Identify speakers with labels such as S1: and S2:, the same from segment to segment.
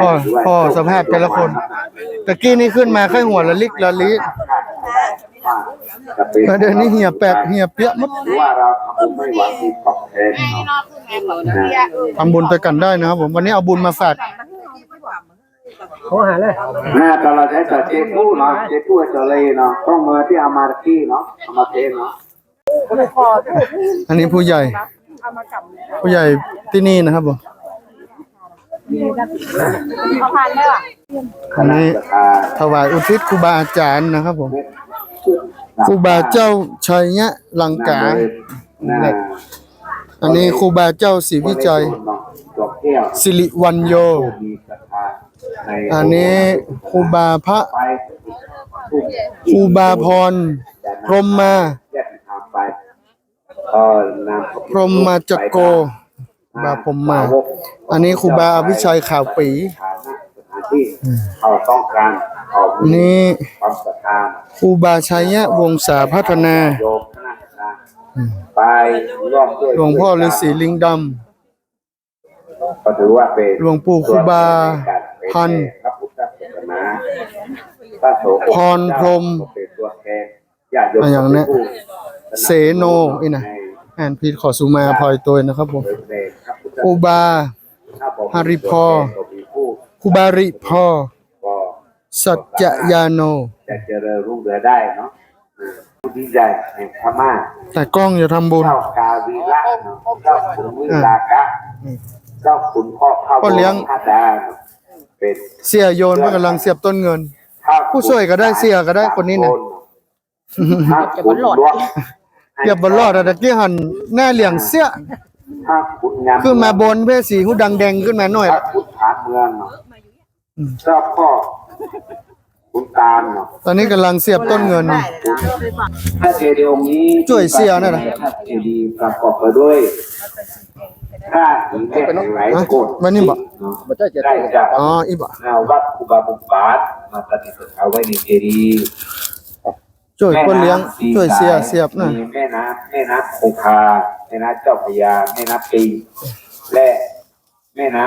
S1: พ่อพ่อสภาพแต่ละคนตะกี้นี่ขึ้นมาค่อยหัวละลิกละลิ
S2: จะเป็น
S1: แต่เดี๋ยวนี้เหี่ยแปลกเหี่ยเปี้ยหมด
S2: หรือว่าเราทำบุญไม่หวังที่ตอบแทนเนาะนะ
S1: ทำบุญไปกันได้นะครับผมวันนี้เอาบุญมาฝาก
S2: น่าแต่เราใช้แต่เจตู้เนาะเจตู้จะเลยเนาะต้องมาที่อามาร์กี้เนาะอามาเทเนาะ
S1: อันนี้ผู้ใหญ่ ผู้ใหญ่ที่นี่นะครับผม
S3: เอาผ่านได้ป่ะ
S1: อันนี้ถวายอุทิศครูบาอาจารย์นะครับผมครูบาเจ้าชัยยะลังกา อันนี้ครูบาเจ้าศรีวิจัยสิริวัญโย อันนี้ครูบาพระครูบาพรพรมมา
S2: กทางไปเอ่อนาม
S1: พรมมาจโก บาพรหมมา อันนี้ครูบาอภิชัยข่าวปี
S2: ฐานะสถานที่เขาต้องการเขา
S1: อันนี้
S2: ความศรัทธา
S1: ครูบาชัยยะวงศาพัฒนา
S2: โยมคณะนะไปร่วมด้วย
S1: หลวงพ่อฤาษีลิงด
S2: ก็ถือว่าเป็น
S1: หลวงปู่ครูบาพันธุ์
S2: พระพุทธศาสนาพระโสด
S1: พรพรหม
S2: เป็นตัวแทนญาติโยม
S1: อะไรอย่างเนี้ย
S2: ผู้
S1: เสโนอีนะอ่านผิดขอสุมาพลอยตัวนะครับผม
S2: เผยแผ่พระพุทธ
S1: ครูบา
S2: ถ้าบอก
S1: ฮาริพอ
S2: ก็มีผู้
S1: ครูบาริพอ
S2: ก็
S1: สัจจยาโน
S2: จะเจริญรุ่งเรืองได้เนาะอืมผู้ดีใจแห่งพม่า
S1: แต่กล้องอย่าทำบุญ
S2: เจ้ากาวีระเนาะเจ้าขุนวิลากะ
S1: อืม
S2: เจ้าขุนพ่อข้าว
S1: พ่อเลี้ยง
S2: พระดาเนาะเป็น
S1: เสียโยนเพื่อกำลังเสียบต้นเงิน
S2: ข้า
S1: ผู้ช่วยก็ได้เสียก็ได้คนนี้นะ
S2: ถ้าขุนหลวง
S1: เกียบบนรอดอะตะกี้หันแน่เหลี่ยงเสีย
S2: ถ้าขุนงาม
S1: ขึ้นมาบนเพศสีหูดังแดงขึ้นมาหน่อย
S2: พระพุทธฐานเมืองเนาะเจ้าพ่อขุนตาลเนาะ
S1: ตอนนี้กำลังเสียบต้นเงิน
S2: พระเจดีย์องค์นี้
S1: ช่วยเสียนั่นน่ะ
S2: พระเจดีย์ประกอบไปด้วยพระหินแก่หลายโกด
S1: วันนี้บอก
S2: เนาะได้จาก
S1: อ๋ออีบ่ะ
S2: นาวัดครูบาบุญบาทมาประดิษฐานเอาไว้ในเจดีย์
S1: ช่วยคนเลี้ยง
S2: แม่ำ
S1: ช่วยเสียเสียบหน่อย
S2: มีแม่น้ำแม่น้ำคงคาแม่น้ำเจ้าพระยาแม่น้ำปิงและแม่น้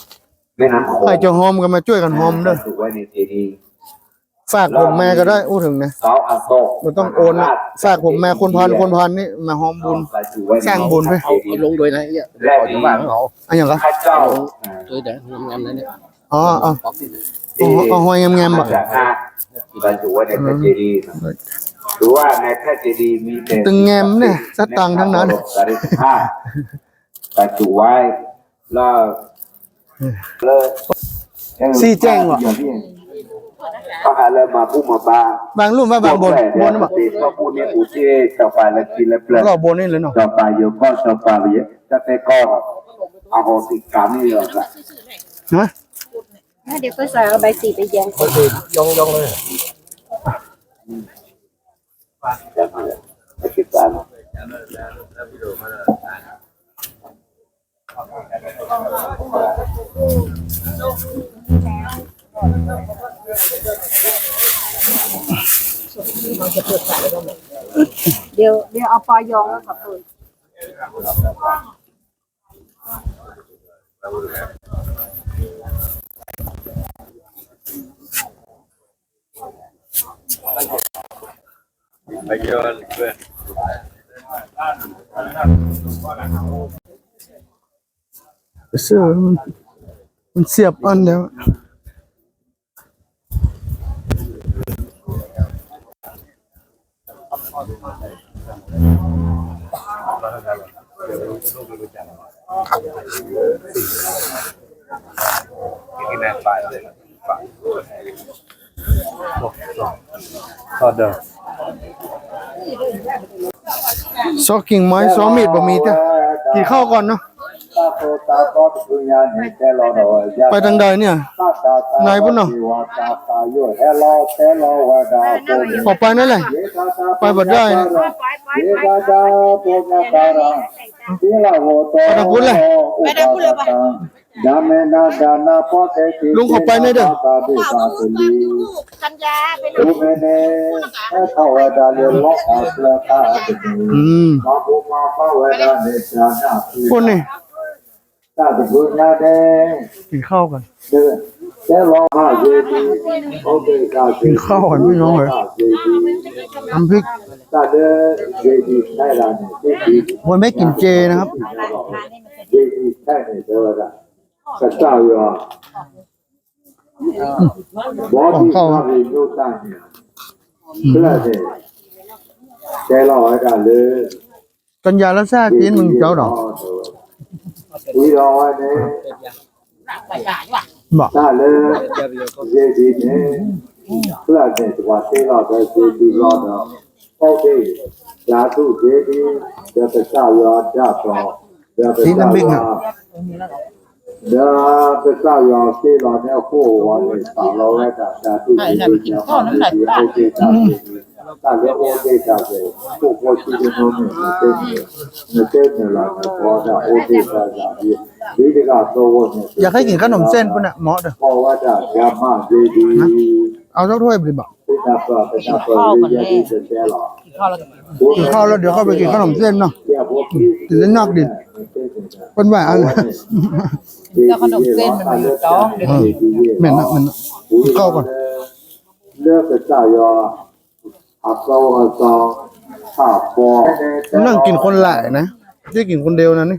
S2: ำแม่น้ำโขง
S1: ใครจะหอมกันมาช่วยกันหอมเด้อ
S2: ถูกไว้ในเจดีย์
S1: ฝากผมแม่ก็ได้อู้ถึงนะ
S2: เสาอโศก
S1: มันต้องโอนนะฝากผมแม่คนพันคนพันนี่มาหอมบุญ สร้างบุญไว้
S2: เจดีย์
S4: ลงด้วยนะเนี่ย
S2: และ
S4: ก่อน
S2: มี
S4: จะว่างเขา
S1: อันอย่างก็
S2: พระเจ้า
S4: ด้วยนะงามๆนะเนี่ย
S1: อ๋อเอา
S4: ป๊อกที่
S1: เอาเอาหอยงามๆบ่
S2: จากหน้าบรรจุไว้ในพระเจดีย์หรือว่าในพระเจดีย์มีแต่
S1: ตึงแงมเนี่ยสตังค์ทั้งนั้น
S2: สาริธาตุบรรจุไว้แล้วเลิก
S1: ซี่แจ้งว่ะ
S2: ก็หาเริ่มมาพูดมาบ้าง
S1: บางรูปว่าบางบนบนบ่
S2: ตีก็พูดเนี่ยอุเทเจ้าป่าละกินและเปลือก
S1: ก็บนนี่เลยเนาะ
S2: เจ้าป่าเยอะก็เจ้าป่าเยอะจะแต่ก็อโหสิกรรมนี่หรอกละ
S1: ฮะ
S3: เดี๋ยวก็ใส่เอาใบสีไปแยง
S4: ก็คือยองยองเลย
S2: จะมาไม่คิดตาม
S3: เดี๋ยวเดี๋ยวเอาปอยองแล้วกับปื น
S1: เสื้อมันมันเสียบอันเดียว
S4: ก็เดิ ม
S1: ซอกิ่งไม้ซอมมีดบ่มีเด้อกินข้าวก่อนเนาะ ไปทางใดเนี่ยนายพุ่นเนาะออกไปนั่นแหละไปบ่ได้นะไปทางพุ้นเลย
S3: ไปทางพุ้นเลยปะ
S1: ลุงขอไปหน่อยเด้อ
S3: กันยาเป็น
S2: ดูเมเน่เข้าเวดาเรียนล็อกอาเสลตา
S1: อืม
S2: มาบูมาเข้าเวดาเนจานา
S1: คนนี่
S5: ตาติบุญญาแดง
S1: กินข้าวกัน
S5: เดินแล้วรอห้าเจดีโอเคตา
S1: กินข้าวก่อนพี่น้องเอ้ย
S5: เจดี
S1: น้ำพริก
S5: ตาเดินเจดีได้ละเจดี
S1: วันไม่กินเจนะครับ
S5: เจดีได้เนี่ยเจอละกระเจ้าอยู่อะบอที่ข้าไปยูตันเนี่ยเพื่อเนี่ยใจรอให้กันเลย
S1: กัญญาและซาจีนมึงเจ้าดอก
S5: วีรอ
S1: ဒီတော်
S5: ဝတ်တယ်မသာလေရေကြီးနေခလာတဲ့ဒီဝါသေးတော့ပဲဒီဒီတော့ဟုတ်တယ်ဓာတုဒေဒီဒတ္တရောဓာတ်တော်ဒတ္တရော เจดีเดี๋ยวไปเจ้ายอดจ้าต่อเดี๋ยวไปเจ้ายอดเดี๋ยวไปเจ้ายอที่เราเนี่ยคู่วันนี้สาวเราได้จากจากที่ที่ที่เขาที่ที่โอเคจากที่ถ้าเรียกโอเคจากที่คู่คนที่จะนู่นนี่เนี่ยเต้นเนี่ยเราเนี่ยพอจะโอเคจากที่วิธีการโตวันเนี่ย
S1: อยากให้กินขนมเส้นปุ่นอะเหมาะเด้อ
S5: พอว่าจะยามาดีดี
S1: เอาสักถ้วยไปดิบอก
S5: ที่นับว่าเป็นนับว่าวิธีที่จะแก้หรอ
S1: กินข้าวแล้วเดี๋ยวเข้าไปกินขนมเส้นเนาะ
S5: เดี๋ยวพวกที่
S1: กินเส้นนอกดิ เป็นว่าอะไร
S5: แล้วขนมเส้นมันมีจ้อง
S1: เออแม่นนะแม่นนะกินข้าวก่อน
S5: เลือกเป็นเจ้ายออาโซอาซองข้าวฟอ
S1: นั่งกินคนหลายนะที่กินคนเดียวนะนี่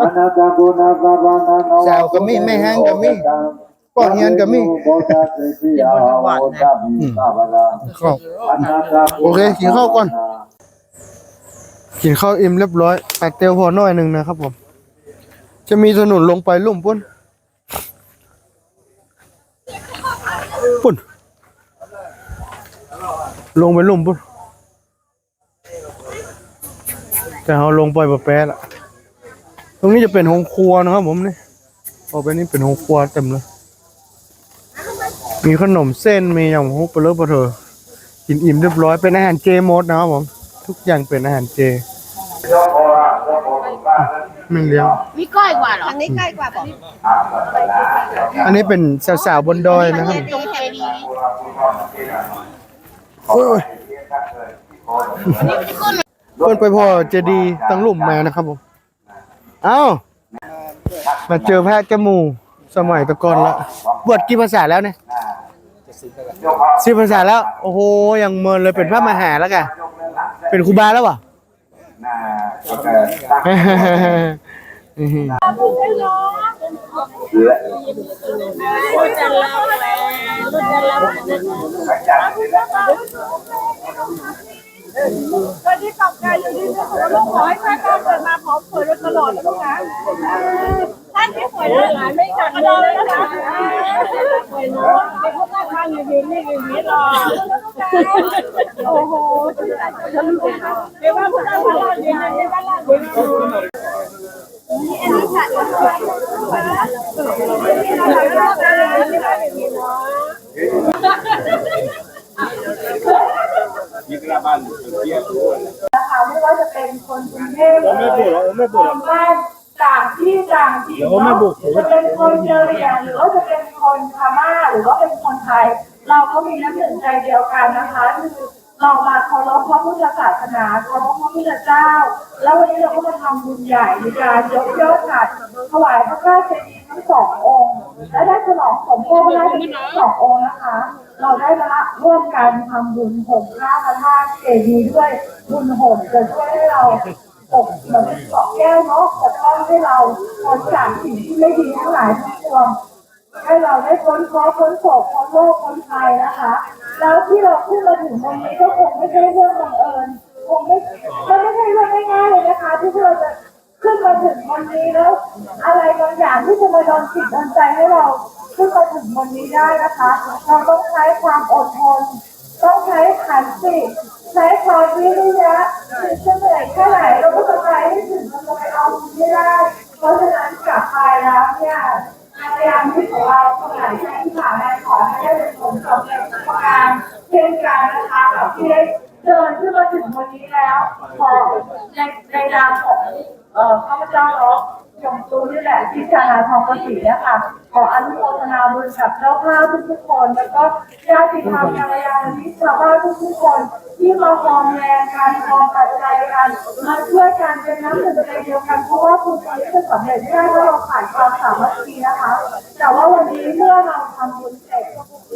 S5: อนาตาบุนาบาบานาโน
S1: แซวก็มีไม่แห้งก็มีปอกเฮียนก็มี
S5: โบตาเสติยาโบตามีตาบาลา
S1: ข้าว
S5: อนาตา
S1: โอเคกินข้าวก่อนกินข้าวอิ่มเรียบร้อยแปดเตียวพอหน่อยหนึ่งนะครับผม จะมีถนนลงไปลุ่มปุ้นปุ้นลงไปลุ่มปุ้นแต่เราลงไปแบบแปะละตรงนี้จะเป็นห้องครัวนะครับผมนี่ออกไปนี่เป็นห้องครัวเต็มเลย มีขนมเส้นมีอย่างฮุกไปเลยปะเถอะกินอิ่มเรียบร้อยเป็นอาหารเจหมดนะครับผม ทุกอย่างเป็นอาหารเจไม่เลี้ยง
S2: มีก้อยกว่าเหรอทางนี้ใกล้กว่าบอก
S1: อันนี้เป็นสาวๆบนดอยนะครับ
S2: ตรงเจดีย์
S1: โอ้ยเพื่อนไปพอเจดีย์ตั้งหลุมมานะครับผม เอ้า มาเจอแพทย์จมูกสมัยตะกอนละบวชกี่ภาษาแล้วเนี่ยสิบภาษาแล้ว โอ้โห ยังเมินเลยเป็นพระมหาแล้วกันเป็นครูบาแล้ววะ
S6: ตอนที่กลับใจอยู่ดีๆผมลูกขอให้แม่ก้าวเกิดมาพร้อมเปิดตลอดนะลูกนะท่านที่สวยหลานไม่จัดเลยนะคะสวยเนาะเด็กพวกท่านทางอยู่ยืนนี่อย่างนี้รอโอ้โหชื่นใจฉันรู้เดี๋ยวว่าพวกท่านทางเรายืนในบ้านเรายืน นะคะไม่ว่าจะเป็นคนกรุงเทพหรือคนบ้านต่างที่ต่างที่นาะจะเป็นคนเจออย่างหรือว่าจะเป็นคนพม่าหรือว่าเป็นคนไทย เราก็มีน้ำหนึ่งใจเดียวกันนะคะคือ เรามาเคารพพระพุทธศาสนาเคารพพระพุทธเจ้า แล้ววันนี้เราก็มาทำบุญใหญ่ในการยกยอดฉัดถวายพระราชเจดีย์ทั้งสององค์ และได้ฉลองสมโภชพระราชเจดีย์ทั้งสององค์นะคะ เราได้มาร่วมกันทำบุญห่มผ้าพระธาตุเจดีย์ด้วยบุญห่มจะช่วยให้เราปกเหมือนเกาะแก้วเนาะปกป้องให้เราพ้นจากสิ่งที่ไม่ดีทั้งหลายทั้งปวงให้เราได้พ้นเคราะห์พ้นโศกพ้นโรคพ้นภัยนะคะ แล้วที่เราขึ้นมาถึงตรงนี้ก็คงไม่ใช่เรื่องบังเอิญคงไม่มันไม่ใช่เรื่องง่ายๆเลยนะคะ ที่เราจะขึ้นมาถึงวันนี้แล้ว อะไรบางอย่างที่จะมาดนจิตดนใจให้เราขึ้นมาถึงวันนี้ได้นะคะ เราต้องใช้ความอดทน ต้องใช้ขันติใช้ความวิริยะถึงจะเหนื่อยแค่ไหนเราก็จะไปให้ถึงเราจะไปเอาให้ได้ เพราะฉะนั้นกลับไปแล้วเนี่ยายามที่ของเราคนไหนที่ผ่านมาขอให้ได้เป็นผลสำเร็จทุกประการเช่นกันนะคะกับที่ได้เดินขึ้นมาถึงวันนี้แล้วขอในในนามของเอ่อข้าพเจ้าเนาะยมตูนี่แหละที่จานาทองกสีเนี่ยค่ะขออนุโมทนาบุญกับเจ้าภาพทุกๆคน แล้วก็ญาติธรรมกัลยาณมิชาวบ้านทุกๆคน ที่มาคอมแรงกันคอมปัจจัยกันมาช่วยกันเป็นน้ำหนึ่งใจเดียวกันเพราะว่าคุณตอนนี้จะสำเร็จได้ถ้าเราขาดความสามัคคีนะคะ แต่ว่าวันนี้เมื่อเราทำบุญเสร็จ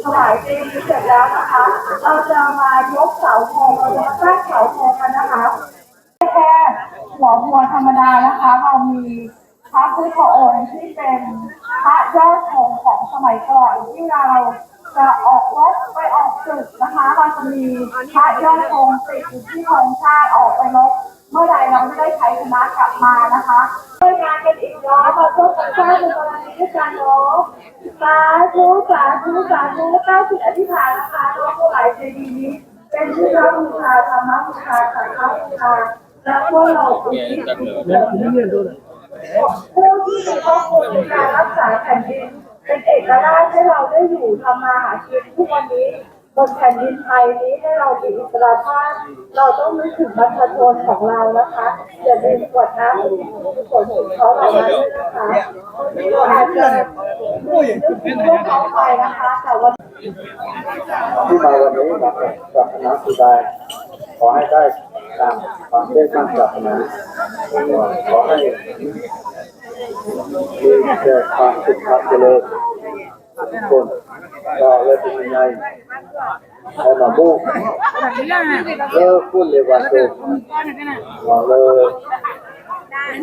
S6: ถวายเจดีย์เสร็จแล้วนะคะ เราจะมายกเสาโคงเราจะมาสร้างเสาโคงกันนะคะแค่หัวบัวธรรมดานะคะ เรามี พระพุทธองค์ที่เป็นพระยอดธงของสมัยก่อนที่เราจะออกรบไปออกศึกนะคะเราจะมีพระยอดธงติดอยู่ที่ธงชาติออกไปรบเมื่อใดเราไม่ได้ใช้ชนะกลับมานะคะช่วยงานกันอีกเนาะมาพบกันชาติในวันนี้ด้วยกันเนาะสาธุสาธุสาธุเก้าสิบอธิษฐานนะคะว่าผู้หลายใจดีนี้เป็นผู้รับบูชาธรรมบูชาสังฆบูชาและพวกเราอุทิศ ผู้ที่มีพระคุณในการรักษาแผ่นดิน เป็นเอกราชให้เราได้อยู่ทำมาหากินทุกวันนี้บนแผ่นดินไทยนี้ให้เรามีอิสระภาพ เราต้องนึกถึงประชาชนของเรานะคะอย่าลืมกดน้ำอุทิศส่วนของเขาเหล่านั้นด้วยนะคะอาจจะนึกถึงพวกเขาไปนะคะแต่วัน
S2: ที่มาวันนี้นะครับจากคณะสุดา ขอให้ได้ตามความได้ตั้งจากคณะขอให้มีแต่ความสุขความเจริญทุกคนก็เลยเป็นยังไงเอมาบุกเลิกพูดเลยว่าโตว่าเลย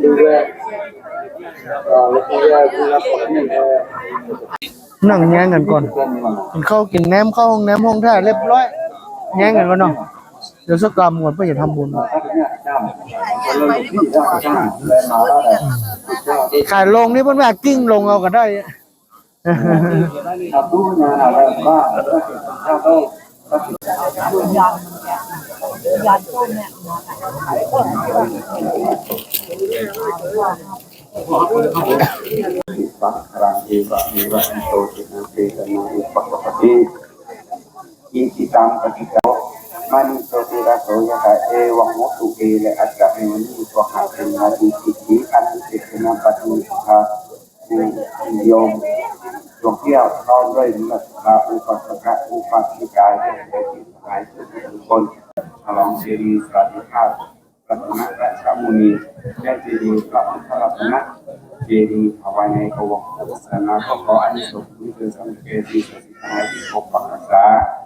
S2: ดูแลก็เลยดูแลดูแลคนที่แม่
S1: นั่งแย่งกันก่อนกินข้าวกินแหนมเข้าห้องแหนมห้องท่าเรียบร้อยแย่งกันก่อนเนาะ เดี๋ยวสักกรรมก่อนเพื่อจะทำบุญขายลงนี่เพิ่นว่ากิ้งลงเอาก็ได้
S2: Satunya adalah atau ปักครังเอวะเอวะอิโตจินังเตตนาอุปกปติอิจิตังปฏิโต มานิโตติระโสยะคะเอวังโมตุเอและอัจจะเอวนิสวะหะเป็นนาทิสิกิอันเสกนาปฏิสุภาโยมดวงเที่ยวพร้อมด้วยนักลาอุปสกะอุปัสิกายและเด็กหายทุกคนฉลองเสรีสันติภาพรัตนราชมุนีและเจดีย์พระพุทธรัตนะเจดีย์ภายในกวงศาสนาก็ขออานิสงส์นี้คือสังเกตที่สุดท้ายที่ปกปักรักษาห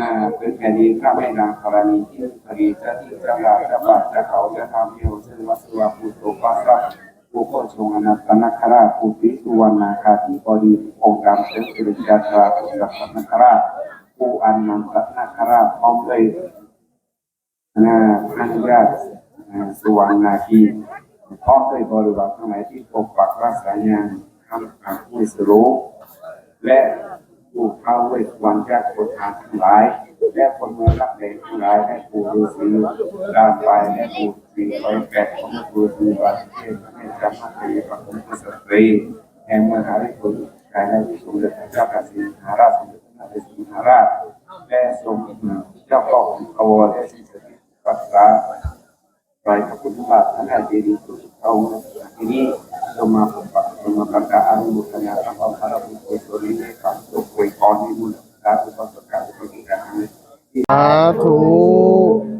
S2: นาเป็นแผ่นดินข้าแม่นางธรณีที่ทะเลจะที่จะลาจะบาดจะเขาจะทำเที่ยวซึ่งวัสวาภูโตปัสสะผู้โคชงอนัตตนาคราชผู้ติสุวรรณาคาธิบดีองค์การเสด็จสุริยาตราผู้รักษานาคราชผู้อันนันตนาคราชพร้อมด้วยนะท่านญาติสุวรรณนาคีพร้อมด้วยบริวารทั้งหลายที่ปกปักรักษางานทำการผู้สรู้และ ผู้เข้าเวทวันญาติคนทานทั้งหลาย และคนเมืองรับแดงทั้งหลายและผู้ฤาษีดาวไปและผู้สี่ร้อยแปดของผู้ฤาษีวัดเทพให้จำพระตรีพระพุทธสตรีแห่งมหาวิทยาลัยในที่สมเด็จพระเจ้าแผ่นดินมหาราชสมเด็จพระนเรศวรมหาราชและทรงเจ้าพ่อของขบวนและสิ่งศักดิ์สิทธิ์รักษาไปขอบคุณบาทท่านอาจารย์ดีสุดเขาทีนี้ มาปฏิบัติเรามาประกาศอนุโมทนาพระพระบุตรตัวนี้ให้ความสุขอวยพรให้บุญสาธุประสบการณ์ที่ดีกัน
S1: สาธุ